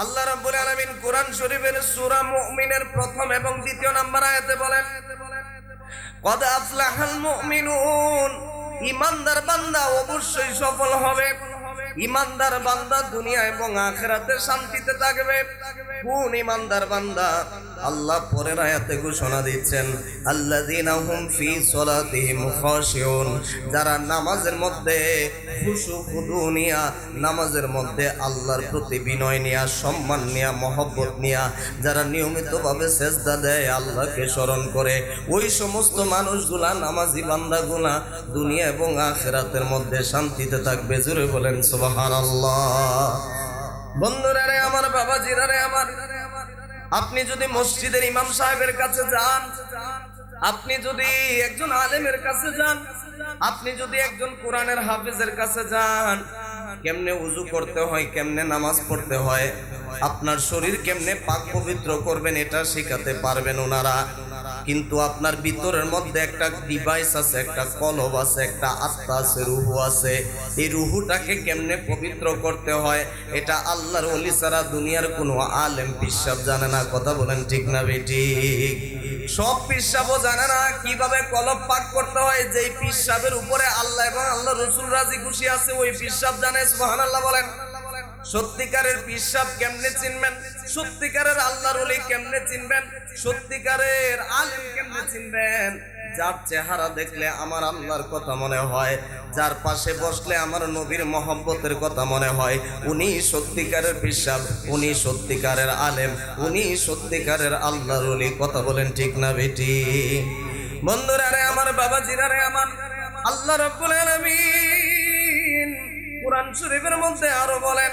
আল্লাহ রাব্বুল আলামিন কোরআন শরীফের সূরা মুমিনের প্রথম এবং দ্বিতীয় নাম্বার আয়াতে বলেন, কদ আফলাহাল মুমিনুন ইমানদার বান্দা অবশ্যই সফল হবে। ইমানদার বান্দা দুনিয়া এবং আখেরাতে শান্তিতে থাকবে। কোন ইমানদার বান্দা? আল্লাহ পরের আয়াতে ঘোষণা দিচ্ছেন, আল্লাযীনা হুম ফি সলাতিহিম খাশিউন। যারা নামাজের মধ্যে খুশু খুদু নিয়া নামাজের মধ্যে আল্লাহর প্রতি বিনয় নিয়া, সম্মান নিয়া, মহব্বত নিয়া, যারা নিয়মিতভাবে সেজদা দেয়, আল্লাহকে স্মরণ করে, ওই সমস্ত মানুষগুলা নামাজি বান্দাগুলা দুনিয়া এবং আখেরাতের মধ্যে শান্তিতে থাকবে। জুড়ে বলেন আপনি যদি মসজিদের ইমাম সাহেবের কাছে যান, আপনি যদি একজন আলেমের কাছে যান, আপনি যদি একজন কোরআনের হাফিজের কাছে যান, কেমনে উজু করতে হয়, কেমনে নামাজ পড়তে হয়, আপনার শরীর কেমনে পাক পবিত্র করবেন, এটা শেখাতে পারবেন ওনারা। কিন্তু আপনার ভিতরের মধ্যে একটা ডিভাইস আছে, একটা কলব আছে, একটা আত্মা আছে, রুহু আছে। এই রুহুটাকে কেমনে পবিত্র করতে হয়, এটা আল্লাহর অলি ছাড়া দুনিয়ার কোনো আলেম পিসাব জানে না। কথা বলেন ঠিক না বেটি সব পিসাবও জানে না কীভাবে কলব পাক করতে হয়, যেই পিসাবের উপরে আল্লাহ এবং আল্লাহ রসুল রাজি খুশি আছে, ওই পিসাব জানে, সুবহানাল্লাহ বলেন। সত্যিকারের পিসাব কেমনে চিনবেন? সত্যিকারের আল্লাহর ওলি কেমনে চিনবেন? সত্যিকারের আলেম কেমনে চিনবেন? যার চেহারা দেখলে আমার আল্লাহর কথা মনে হয়, যার পাশে বসলে আমার নবীর মহব্বতের কথা মনে হয়, উনি সত্যিকারের পিসাব, উনি সত্যিকারের আলেম, উনি সত্যিকারের আল্লাহর ওলি। কথা বলেন ঠিক না বেটি? বন্ধুরা রে আমার বাবা জিরারে আমার, আল্লাহ রব্বুল আলামিন কোরআন শরীফের মধ্যে আরও বলেন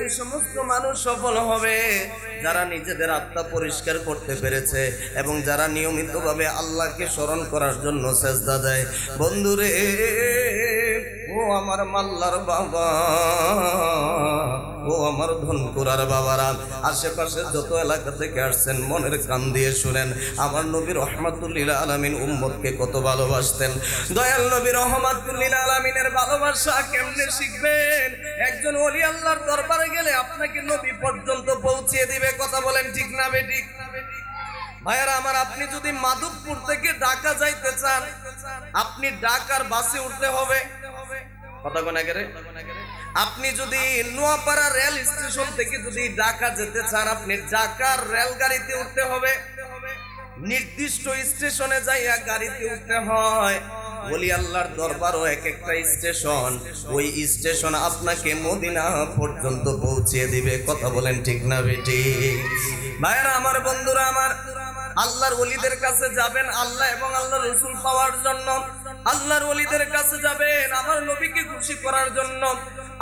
ওই সমস্ত মানুষ সফল হবে। যারা নিজেদের আত্মা পরিষ্কার করতে পেরেছে এবং যারা নিয়মিতভাবে আল্লাহকে স্মরণ করার জন্য চেষ্টা দেয়। বন্ধুরে ও আমার মাল্লার বাবা। ও আমার ধনকুরার বাবারা, আশেপাশে যত এলাকা থেকে আসছেন, মনের কান দিয়ে শুনেন। আমার নবী রহমাতুল্লিল আলমিন উম্মতকে কত ভালোবাসতেন। দয়াল নবী রহমাতুল্লিল আলমিনের ভালোবাসা কেমনে শিখবেন? একজন অলি আল্লাহর দরবারে গেলে আপনাকে নবী পর্যন্ত পৌঁছিয়ে দিবে, কথা বলেন ঠিক না বেঠিক ভাইয়ারা, আমার আপনি যদি মাধবপুর থেকে ঢাকা যাইতে চান, আপনি ঢাকার বাসে উঠতে হবে। আপনি যদি নোয়াপাড়া রেল স্টেশন থেকে যদি ঢাকা যেতে চান, আপনি ঢাকার রেলগাড়িতে উঠতে হবে। নির্দিষ্ট স্টেশনে যাইয়া গাড়িতে উঠতে হয়। বলি আল্লাহর দরবারও এক একটা স্টেশন। ওই স্টেশন আপনাকে মদিনা পর্যন্ত পৌঁছিয়ে দিবে। কথা বলেন ঠিক না বেটি ভাইরা আমার বন্ধুরা, আমার আল্লাহর ওলিদের কাছে যাবেন আল্লাহ এবং আল্লাহ রসুল পাওয়ার জন্য। আল্লাহর ওলিদের কাছে যাবেন, আমার নবীকে খুশি করার জন্য।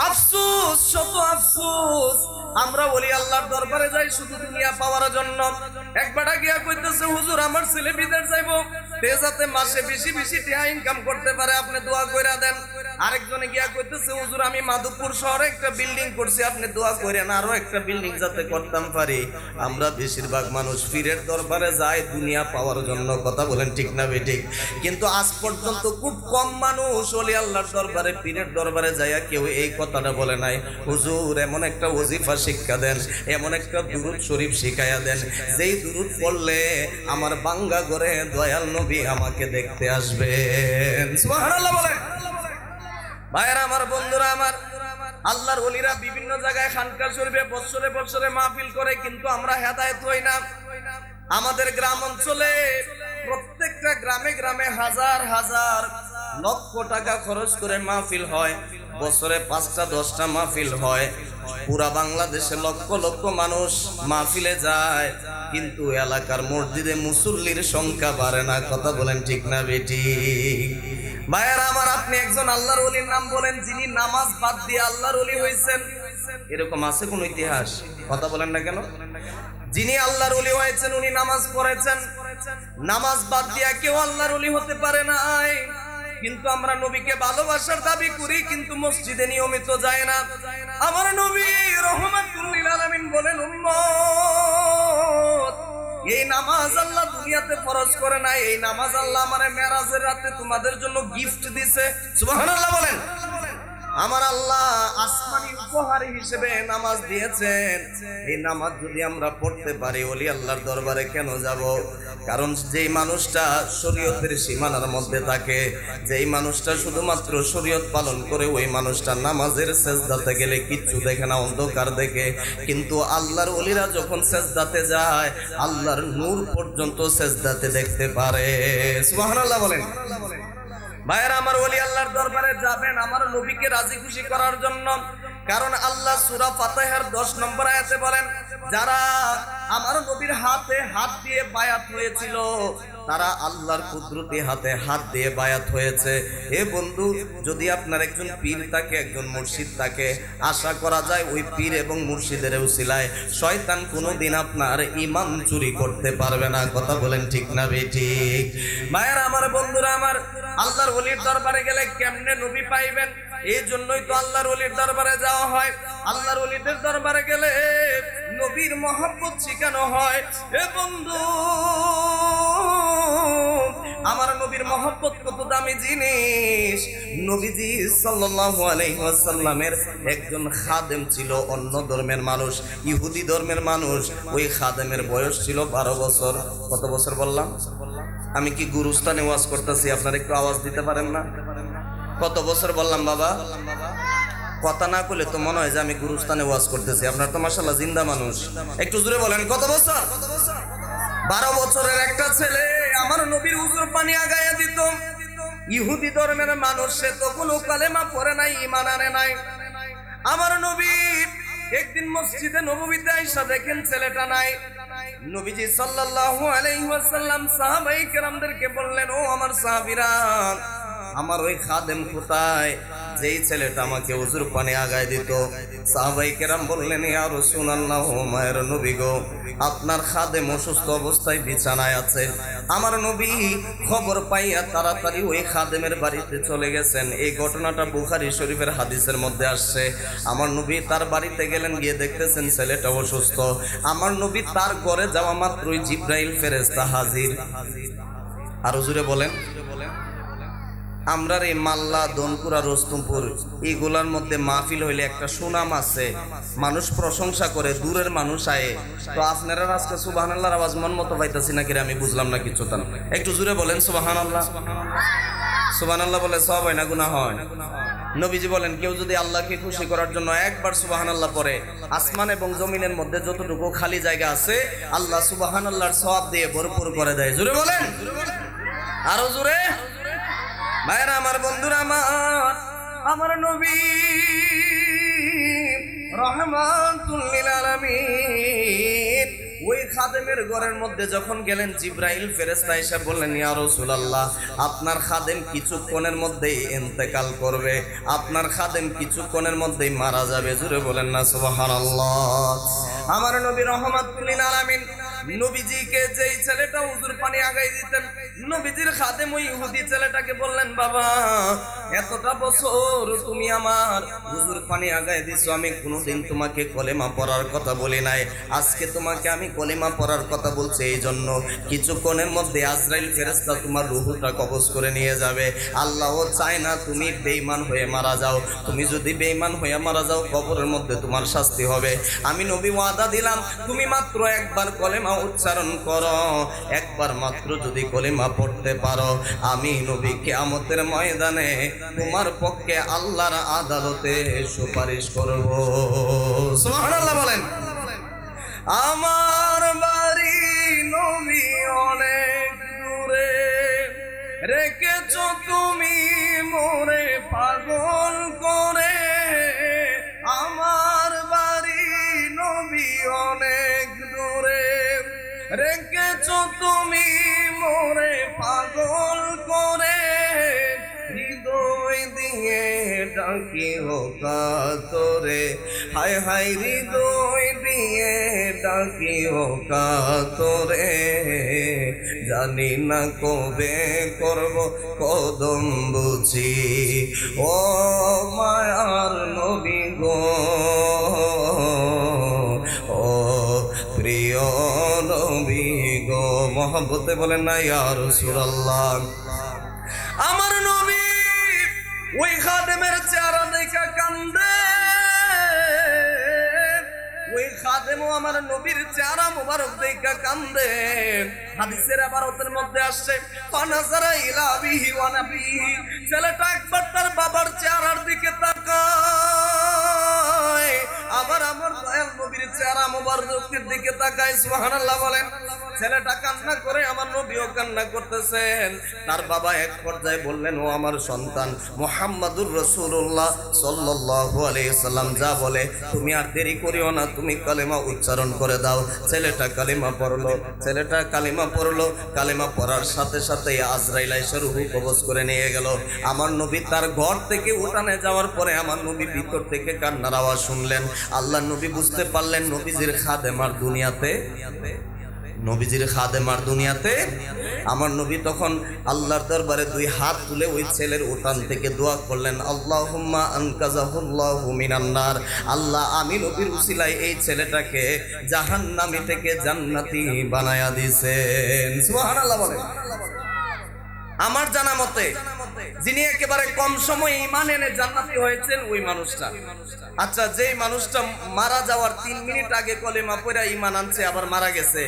আফসুস, শত আফসোস। আমরা বলি আল্লাহর দরবারে যাই, শুধু দুনিয়া পাওয়ার জন্য। একবার গিয়া কইতেছে, হুজুর, আমার ছেলে বিদের যাইবো। যাতে মাসে বেশি বেশি টিয়া ইনকাম করতে পারে, আপনি দোয়া কইরা দেন। আরেকজনে গিয়া কইতেছে, হুজুর, আমি মাধবপুর শহরে একটা বিল্ডিং করছি, আপনি দোয়া করেন আরও একটা বিল্ডিং যাতে করতাম পারি। আমরা বেশিরভাগ মানুষ পীরের দরবারে যাই, দুনিয়া পাওয়ার জন্য কথা বলেন, ঠিক না বেঠিক কিন্তু আজ পর্যন্ত খুব কম মানুষ ওলি আল্লাহর দরবারে, পীরের দরবারে যাইয়া কেউ এই কথাটা বলে নাই। হুজুর, এমন একটা ওজিফা শিক্ষা দেন, এমন একটা দুরুদ শরীফ শিখাইয়া দেন। যেই দুরুদ পড়লে আমার বাঙ্গা করে দয়াল নবী আমাকে দেখতে আসবেন। সুবহানাল্লাহ ভাইয়েরা, আমার বন্ধুরা, আমার আল্লাহর ওলিরা বিভিন্ন জায়গায় খানকা শরীফে বছরে বছরে মাহফিল করে, কিন্তু আমরা হেদায়েত হই না। আমাদের গ্রাম অঞ্চলে প্রত্যেকটা গ্রামে গ্রামে হাজার হাজার লক্ষ টাকা খরচ করে মাহফিল হয়। বছরে পাঁচটা, দশটা মাহফিল হয়। পুরা বাংলাদেশে লক্ষ লক্ষ মানুষ মাহফিলে যায়। কিন্তু এলাকার মসজিদে মুসল্লির সংখ্যা বাড়ে না। কথা বলেন ঠিক না বেটি ভাইয়ার, আমার আপনি একজন আল্লাহর ওলির নাম বলেন, যিনি নামাজ বাদ দিয়ে আল্লাহর ওলি হয়েছেন। এরকম আছে কোন ইতিহাস? কথা বলেন না কেন? যিনি আল্লাহর ওলি হয়েছেন, উনি নামাজ পড়েছেন। নামাজ বাদ দিয়া কেউ আল্লাহর অলি হতে পারে নাই। কিন্তু আমরা নবীকে ভালোবাসার দাবি করি, কিন্তু মসজিদে নিয়মিত যায় না। আমার নবী রহমাতুল্লিল আলমিন বলেন এই নামাজ আল্লাহ দুনিয়াতে ফরজ করে নাই। এই নামাজ আল্লাহ আমার মেরাজের রাতে তোমাদের জন্য গিফট দিছে। সুবহানাল্লাহ বলেন। আমার আল্লাহ আসমানি উপহার হিসেবে নামাজ দিয়েছেন। এই নামাজ যদি আমরা পড়তে পারি, ওলি আল্লাহর দরবারে কেন যাব? কারণ যেই মানুষটা শরীয়তের সীমানার মধ্যে থাকে, যেই মানুষটা শুধুমাত্র শরীয়ত পালন করে, ওই মানুষটা নামাজের সেজদাতে গেলে কিচ্ছু দেখে না, অন্ধকার দেখে। কিন্তু আল্লাহর ওলিরা যখন সেজদাতে যায়, আল্লাহর নূর পর্যন্ত সেজদাতে দেখতে পারে। সুবহানাল্লাহ বলেন। ভাইয়েরা আমার ওলি আল্লাহর দরবারে যাবেন, আমার নবীকে রাজি খুশি করার জন্য। কারণ আল্লাহ সুরা ফাতেহার দশ নম্বর আয়াতে বলেন, যারা আমার নবীর হাতে হাত দিয়ে বায়াত হয়েছিল, তারা আল্লাহর কুদরতি হাতে হাত দিয়ে বায়াত হয়েছে। এ বন্ধু, যদি আপনার একজন পীর থাকে, একজন মুর্শিদ থাকে, আশা করা যায় ওই পীর এবং মুর্শিদের উসিলায় শয়তান কোনোদিন আপনার ইমান চুরি করতে পারবে না। কথা বলেন ঠিক না বেঠিক ভাইয়েরা আমার বন্ধুরা আমার আল্লাহর ওলির দরবারে গেলে কেমনে নবী পাইবেন? এই জন্যই তো আল্লাহর ওলির দরবারে যাওয়া হয়। আল্লাহর ওলিদের দরবারে গেলে নবীর মহব্বত শিখানো হয়। এ বন্ধু, আমার নবীর মহব্বত কত দামি জিনিস। নবীজি সাল্লাল্লাহু আলাইহি ওয়াসাল্লামের একজন খাদেম ছিল, অন্য ধর্মের মানুষ, ইহুদি ধর্মের মানুষ। ওই খাদেমের বয়স ছিল বারো বছর। কত বছর বললাম? আমি কি গুরুস্থানে ওয়াজ করতেছি? আপনারা একটু আওয়াজ দিতে পারেন না? কত বছর বললাম বাবা? কথা না করলে তো মনে হয় যে আমি গুরুস্থানে ওয়াজ করতেছি। আপনার তো মাসাল্লাহ জিন্দা মানুষ। একটু জোরে বলেন, কত বছর? বারো বছরের একটা ছেলে, আমার নবীর হুজুর পানি আগায়া দিত। ইহুদি ধর্মের মানুষ, সে তো কোনো কালেমা পড়ে নাই, ইমান আনে নাই। আমার নবী একদিন মসজিদে নবীতে আইসা দেখেন ছেলেটা নাই। নবীজি সাল্লাল্লাহু আলাইহি ওয়াসাল্লাম সাহাবাই কেরামদেরকে বললেন, ও আমার সাহাবীরা, আমার ওই খাদেম কোথায়? যেই ছেলেটা আমাকে হুজুর পানে আগায় দিত, সাহাবাই কেরাম বললেন, ইয়া রাসূলুল্লাহ মায়ের নবী গো, আপনার খাদেম অসুস্থ অবস্থায় বিছানায় আছে। আমার নবী খবর পাইয়া তাড়াতাড়ি ওই খাদেমের বাড়িতে চলে গেছেন। এই ঘটনাটা বুখারি শরীফের হাদিসের মধ্যে আসছে। আমার নবী তার বাড়িতে গেলেন, গিয়ে দেখতেছেন ছেলেটা অসুস্থ। আমার নবী তার ঘরে যাওয়া মাত্রই জিব্রাইল ফেরেশতা হাজির। আরও জুড়ে বলেন। আমরার এই মাল্লা, দনপুরা রস্তমপুর এইগুলার মধ্যে মাহফিল হইলে একটা সুনাম আছে। মানুষ প্রশংসা করে, দূরের মানুষ আয়ে। তো আপনারা আজকে সুবাহান আল্লাহর আওয়াজ মন মতো পাইতাছি নাকি আমি বুঝলাম না কিছু তান একটু জুড়ে বলেন সুবাহান আল্লাহ সুবাহান আল্লাহ বলে সব হয় না গুণা হয়। নবীজি বলেন, কেউ যদি আল্লাহকে খুশি করার জন্য একবার সুবাহান আল্লাহ পরে আসমান এবং জমিনের মধ্যে যতটুকু খালি জায়গা আছে, আল্লাহ সুবাহান আল্লাহর সব দিয়ে ভরপুর করে দেয়। জুড়ে বলেন? আরও জুড়ে ভাইরা আমার বন্ধুরা, আমার আমার নবী রহমাতুল্লিল আলামিন। ওই খাদেমের ঘরের মধ্যে যখন গেলেন, জিব্রাইল ফেরেশতা এসে বললেন, ইয়া রাসূলুল্লাহ, আপনার খাদেম কিছুক্ষণের মধ্যেই ইন্তেকাল করবে। আপনার খাদেম কিছুক্ষণের মধ্যেই মারা যাবে। জুড়ে বলেন না, সুবহানাল্লাহ। আমার নবী রহমাতুল্লিল আলামিন, নবীজিকে যেই ছেলেটা হুজুর পানি আগাই দিতেন নবীজির খাদেম ওই ইহুদি ছেলেটাকে বললেন, বাবা, এতটা বছর তুমি আমার হুজুর পানি আগাই দিছো, আমি কোনোদিন তোমাকে কলেমা পড়ার কথা বলি নাই। আজকে তোমাকে আমি কলেমা পড়ার কথা বলছি এই জন্য। কিছুক্ষণের মধ্যে আজরাইল ফেরেস্তা তোমার রুহুটা কবজ করে নিয়ে যাবে। আল্লাহ চায় না তুমি বেইমান হয়ে মারা যাও। তুমি যদি বেইমান হয়ে মারা যাও, কবরের মধ্যে তোমার শাস্তি হবে। আমি নবী ওয়াদা দিলাম, তুমি মাত্র একবার কলেমা উচ্চারণ করো। একবার মাত্র যদি কলেমা পড়তে পারো। আমি নবী কিয়ামতের ময়দানে তোমার পক্ষে আল্লাহর আদালতে সুপারিশ করব। সুবহানাল্লাহ বলেন। আমার বাড়ি নবী অনেক দূরে। রেখেছ তুমি মোরে পাগল করে। আমার বাড়ি নবী অনেক দূরে। রেখেছ তুমি মোরে পাগল করে হৃদয় দিয়ে ডাকি হোকা তোরে হায় হায় হৃদয় দিয়ে ডাকি হোকা তোরে জানি না কবে করব কদম বুঝি। ও মায়ার নবী গো মহব্বতে বলেন না ইয়ার সুরাল্লাহ আমার নবী ওই খাদেমের চেহারা দেখা কান্দে। ওই খাদেমও আমার নবীর চেহারা মুবারক দেখা কান্দে। হাদিসের আবারতের মধ্যে আসছে ছেলেটা একবার তার বাবার চেহারার দিকে তাকায়। আবার আমার দয়াল নবীর চেহারা মুবারকের দিকে তাকায়, সুবহানাল্লাহ বলেন, ছেলেটা কান্না করে আমার নবীও কান্না করতেছেন। তার বাবা এক পর্যায়ে বললেন, ও আমার সন্তান, মোহাম্মদুর রসুল্লাহ সাল্লাল্লাহু আলাইহি সাল্লাম, যা বলে, তুমি আর দেরি করিও না, তুমি কালেমা উচ্চারণ করে দাও। ছেলেটা কালিমা পড়ল, ছেলেটা কালিমা পড়ল, কালিমা পড়ার সাথে সাথে আজরাইল এসে রুহু কবজ করে নিয়ে গেল। আমার নবী তার ঘর থেকে উঠানে যাওয়ার পরে আমার নবী ভিতর থেকে কান্নার আওয়াজ শুনলেন। আল্লাহ নবী বুঝতে পারলেন নবীজির খাদেমার দুনিয়াতে, নবীজির খাদেমার দুনিয়াতে। আমার নবী তখন আল্লাহর দরবারে দুই হাত তুলে ওই ছেলের উঠান থেকে দোয়া করলেন, আল্লাহুম্মা আনকাজাহুল্লাহু মিনান্নার আল্লাহ, আমি নবীর উসিলায় এই ছেলেটাকে জাহান্নামী থেকে জান্নাতি বানায়া দিয়েছেন। সুবহানাল্লাহ বলেন। আমার জানা মতে যিনি একেবারে কম সময়ে ইমান এনে জান্নাতি হয়েছেন, ওই মানুষটা। আচ্ছা যেই মানুষটা মারা যাওয়ার তিন মিনিট আগে কলেমা পড়া ইমান আনছে, আবার মারা গেছে,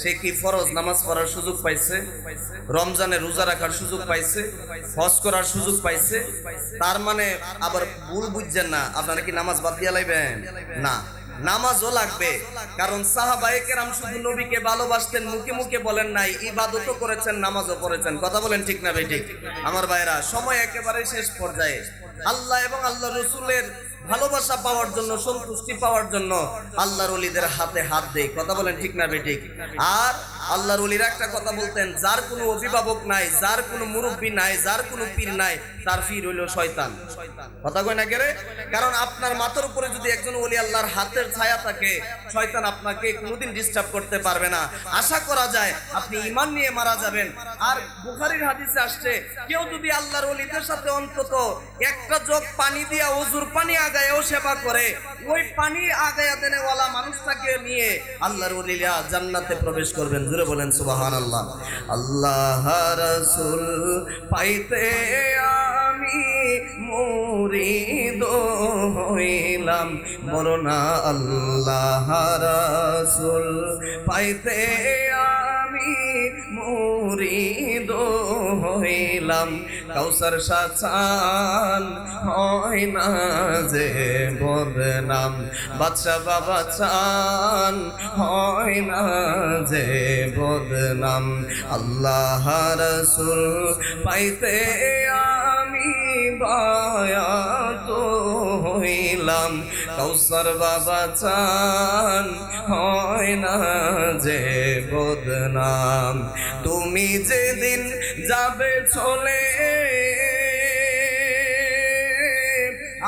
সে কি ফরজ? নামাজ পড়ার সুযোগ পাইছে? রমজানে রোজা রাখার সুযোগ পাইছে? হজ করার সুযোগ পাইছে? তার মানে আবার ভুল বুঝছেন না। আপনারা কি নামাজ বাদ দিয়া লাইবেন? না। নামাজও লাগবে। কারণ সাহাবায়ে কেরাম শুধু নবীকে ভালোবাসতেন, মুখে মুখে বলেন নাই ইবাদত করেছেন, নামাজও পড়েছেন। কথা বলেন ঠিক না ভাই, ঠিক? আমার ভাইরা সময় একেবারে শেষ পর্যায়ে। আল্লাহ এবং আল্লাহ রসুলের ভালোবাসা পাওয়ার জন্য, সন্তুষ্টি পাওয়ার জন্য আল্লাহর অলিদের হাতে হাত দেয় কথা বলেন ঠিক না বে ঠিক? আর আল্লাহর অলিরা একটা কথা বলতেন, যার কোনো অভিভাবক নাই, যার কোনো মুরব্বী নাই, যার কোনো পীর নাই, তার পীর হইল শয়তান। কথা কয় না কেরে কারণ আপনার মাথার উপরে যদি একজন অলি আল্লাহর হাতের ছায়া থাকে, শয়তান আপনাকে কোনোদিন ডিস্টার্ব করতে পারবে না। আশা করা যায় আপনি ইমান নিয়ে মারা যাবেন। আর বুখারীর হাদিসে আসছে, কেউ যদি আল্লাহর অলিদের সাথে অন্তত একটা জগ পানি দিয়া অজুর পানি আগায়ও সেবা করে, ওই পানি আগায়া দেনেওয়ালা মানুষটাকে নিয়ে আল্লাহর অলিরা জান্নাতে প্রবেশ করবেন। জুড়ে বলেন সুবাহান আল্লাহ আল্লাহ রসুল, পাইতে আমি মুরিদ হইলাম। মরনা আল্লাহ রসুল, পাইতে আমি মুরিদ হইলাম। কাউসার সাচান হয় না যে বদনাম। বাদশা বাবা চান হয় না যে বদনাম। আল্লাহ রসুল পাইতে আমি বায়াত হইলাম। কৌসর বাবা চান হয় না যে বদনাম। তুমি যেদিন যাবে চলে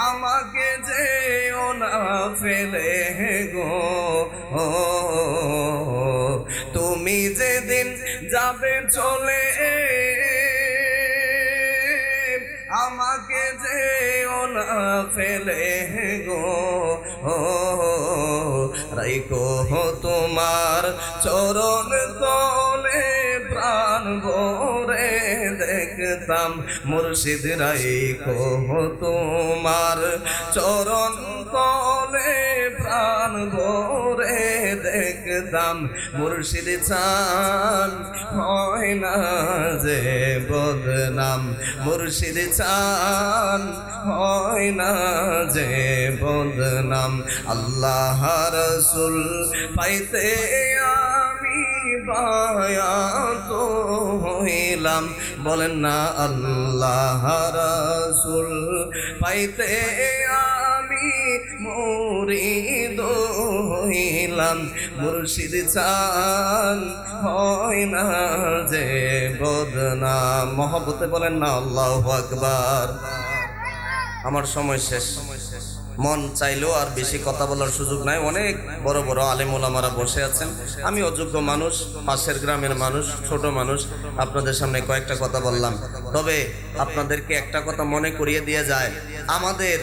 আমাকে যে না ফেলে গো। তুমি যেদিন যাবে চলে আমাকে যে না ফেলে গো। রাইকো তোমার চরণ তলে দেখতাম মুর্শিদ রাইকো তোমার চরণ তলে প্রাণ ভরে দেখতাম মুর্শিদ চান হয় না যে বদনাম। মুর্শিদ চান হয় না যে বদনাম। আল্লাহ রসুল পাইতে বায়াত হইলাম। বলেন না আল্লাহ রসুল, পাইতে আমি মুরিদ হইলাম। মুর্শিদ চান হয় না যে বদনাম মহব্বতে বলেন না আল্লাহ আকবার। আমার সময় শেষ সময় শেষ। মন চাইলেও আর বেশি কথা বলার সুযোগ নাই। অনেক বড় বড় আলেমুলামারা বসে আছেন। আমি অযোগ্য মানুষ, পাশের গ্রামের মানুষ, ছোট মানুষ, আপনাদের সামনে কয়েকটা কথা বললাম। তবে আপনাদেরকে একটা কথা মনে করিয়ে দিয়ে যায় আমাদের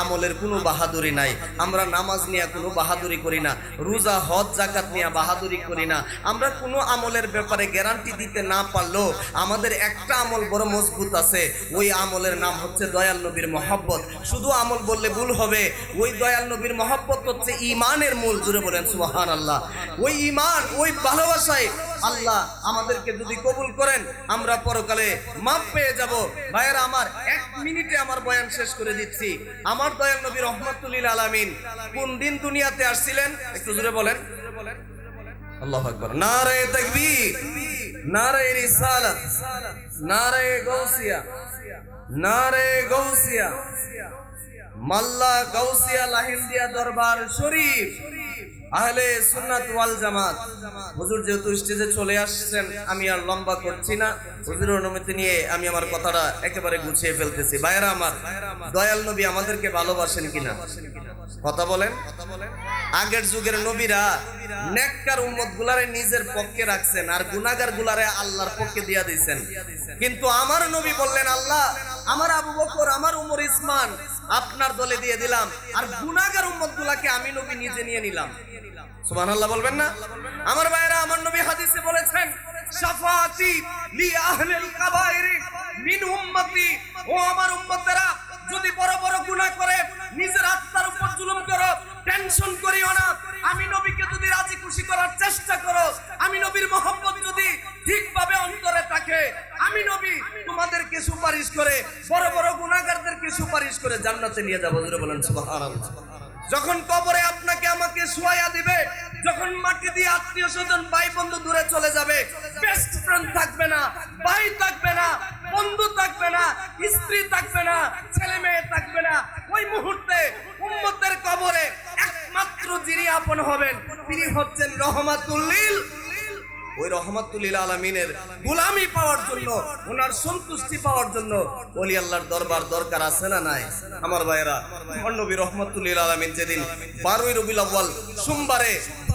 আমলের কোনো বাহাদুরি নাই। আমরা নামাজ নিয়ে কোনো বাহাদুরি করি না, রোজা, হজ জাকাত নিয়ে বাহাদুরি করি না। আমরা কোনো আমলের ব্যাপারে গ্যারান্টি দিতে না পারলেও আমাদের একটা আমল বড় মজবুত আছে, ওই আমলের নাম হচ্ছে দয়াল নবীর মহব্বত। শুধু আমল বললে ভুল হবে, ওই দয়াল নবীর মহব্বত হচ্ছে ইমানের মূল। জুড়ে বলেন সুবাহান আল্লাহ ওই ইমান, ওই ভালোবাসায় আল্লাহ আমাদেরকে যদি কবুল করেন, আমরা পরকালে মাপ পেয়ে যাব। ভাইয়েরা, আমার এক মিনিটে আমার বয়ান শেষ করে দিচ্ছি। আমার দয়াল নবী রহমতুল্লিল আলামিন কোন দিন দুনিয়াতে আসছিলেন? একটু জুড়ে বলেন। আল্লাহ আকবার। নারে তাকবীর নারে রিসালাত নারে গৌসিয়া নারে গৌসিয়া মাল্লা গৌসিয়া লাহিন্দিয়া দরবার শরীফ, আহলে সুন্নাত ওয়াল জামাত। হুজুর যেহেতু স্টেজে চলে আসছেন, আমি আর লম্বা করছি না। হুজুরের অনুমতি নিয়ে আমি আমার কথাটা একেবারে গুছিয়ে ফেলতেছি। ভাইরা আমার, দয়াল নবী আমাদেরকে ভালোবাসেন কিনা? কথা বলেন। আগের যুগের নবীরা নেককার উম্মত গুলারে নিজের পক্ষে রাখছেন আর গুনাগার গুলারে আল্লাহর পক্ষে দিয়া দিয়েছেন। কিন্তু আমার নবী বললেন, আল্লাহ, আমার আবু বকর, আমার উমর ইসমান, আপনার দলে দিয়ে দিলাম আর গুনাগার উম্মত গুলাকে আমি নবী নিজে নিয়ে নিলাম। সুবহানাল্লাহ বলবেন না? আমার ভাইরা আমার নবী হাদিসে বলেছেন শাফাতি লি আহলিল কাবাইরি মিন উম্মতি। ও আমার উম্মতেরা যদি বড় বড় গুনাহ করে, নিজের আত্মার উপর জুলুম করো টেনশন করিও না। আমি নবীকে যদি রাজি খুশি করার চেষ্টা করো, আমি নবীর মহব্বত যদি ঠিকভাবে অন্তরে থাকে, আমি নবী তোমাদেরকে সুপারিশ করে, বড় বড় গুনাহগারদেরকে সুপারিশ করে জান্নাতে নিয়ে যাব। বলেন, সুবহানাল্লাহ। যখন কবরে আপনাকে আমাকে শুয়াইয়া দিবে, যখন মাটি দিয়ে আত্মীয় স্বজন, ভাই বন্ধু দূরে চলে যাবে বেস্ট ফ্রেন্ড থাকবে না, ভাই থাকবে না বন্ধু থাকবে না, স্ত্রী থাকবে না, ছেলে মেয়ে থাকবে না। ওই মুহূর্তে উম্মতের কবরে একমাত্র যিনি আপন হবেন, তিনি হচ্ছেন রহমাতুল্লিল। ওই রহমাতুল্লিল আলমিনের গোলামি পাওয়ার জন্য, ওনার সন্তুষ্টি পাওয়ার জন্য ওলি আল্লাহর দরবার দরকার আছে না নাই? আমার ভাইয়েরা নবী রহমাতুল্লিল আলমিন যেদিন বারোই রবিল আব্বাল সোমবারে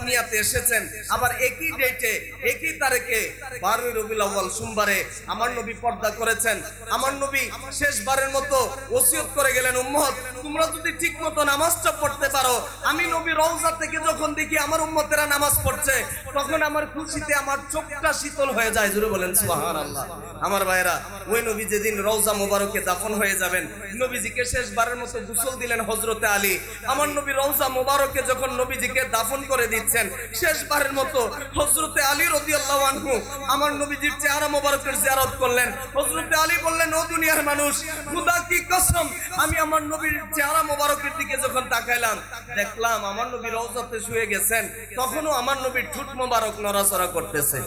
দুনিয়াতে এসেছেন। আবার একই ডেটে একই তারিখে বারোই রবিল আব্বাল সোমবারে আমার নবী পর্দা করেছেন। আমার নবী শেষবারের মতো ওসিয়ত করে গেলেন, উম্মত, তোমরা যদি ঠিক মতো নামাজটা পড়তে পারো, আমি নবী রওজা থেকে যখন দেখি আমার উম্মতেরা নামাজ পড়ছে, তখন আমার খুশিতে আমার চোখটা শীতল হয়ে যায়। জুড়ে বলেন, সুবহানাল্লাহ। আমার ভাইরা ওই নবী যেদিন রওজা মোবারকে দাফন হয়ে যাবেন, নবীজিকে শেষবারের মতো গোসল দিলেন হজরতে আলী। আমার নবী রওজা মোবারকে যখন নবীজিকে দাফন করে দিচ্ছেন শেষবারের মতো হজরতে আলী রাদিয়াল্লাহু আনহু আমার নবীজির চেহারা মোবারকের জিয়ারত করলেন। হজরতে আলী বললেন, ও দুনিয়ার মানুষ, খুদা কি কসম, আমি আমার নবীর চেহারা মোবারকের দিকে যখন তাকাইলাম, দেখলাম আমার নবী রওজাতে শুয়ে গেছেন। তখনও আমার নবীর ঠুট মোবারক নড়াচড়া করতেছে।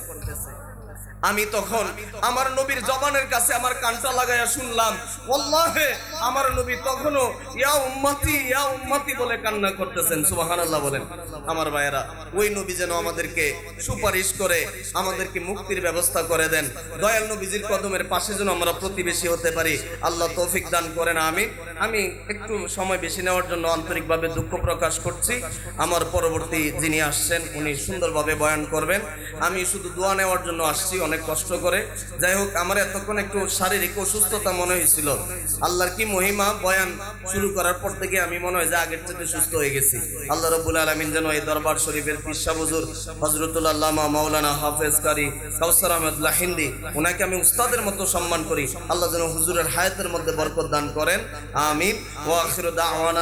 আমি তখন আমার নবীর জবানের কাছে আমার কানটা লাগাইয়া শুনলাম ওল্লাহে আমার নবী তখনও ইয়া উম্মতি ইয়া উম্মতি বলে কান্না করতেছেন। সুবহানাল্লাহ বলেন। আমার ভাইয়েরা, ওই নবী যেন আমাদেরকে সুপারিশ করে, আমাদেরকে মুক্তির ব্যবস্থা করে দেন। দয়াল নবীজির কদমের পাশে যেন আমরা প্রতিবেশী হতে পারি। আল্লাহ তৌফিক দান করেন আমি আমি একটু সময় বেশি নেওয়ার জন্য আন্তরিকভাবে দুঃখ প্রকাশ করছি। আমার পরবর্তী যিনি আসছেন, উনি সুন্দরভাবে বয়ান করবেন। আমি শুধু দোয়া নেওয়ার জন্য আসছি। অনেক কষ্ট করে। যাই হোক, আমার এতক্ষণ একটু শারীরিক অসুস্থতা মনে হয়েছিল। আল্লাহর কি মহিমা, বয়ান শুরু করার পর থেকে আমি মনে হয় যে আগের থেকে সুস্থ হয়ে গেছি। আল্লাহ রব্বুল আলমিন যেন এই দরবার শরীফের পিসা বুজুর হজরতুল্লাহ মাওলানা হাফেজ কারি কাউসার আহমদুল্লাহ হিন্দি ওনাকে আমি উস্তাদের মতো সম্মান করি। আল্লাহ যেন হুজুরের হায়াতের মধ্যে বরকত দান করেন। আমিন।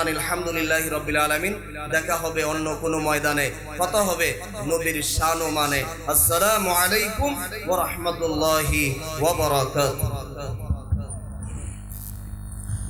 আলহামদুলিল্লাহ রবিল আলমিন। দেখা হবে অন্য কোনো ময়দানে। কথা হবে নবীর শান ও মানে। আসসালামু আলাইকুম ওয়া রাহমাতুল্লাহি ওয়া বারাকাতুহু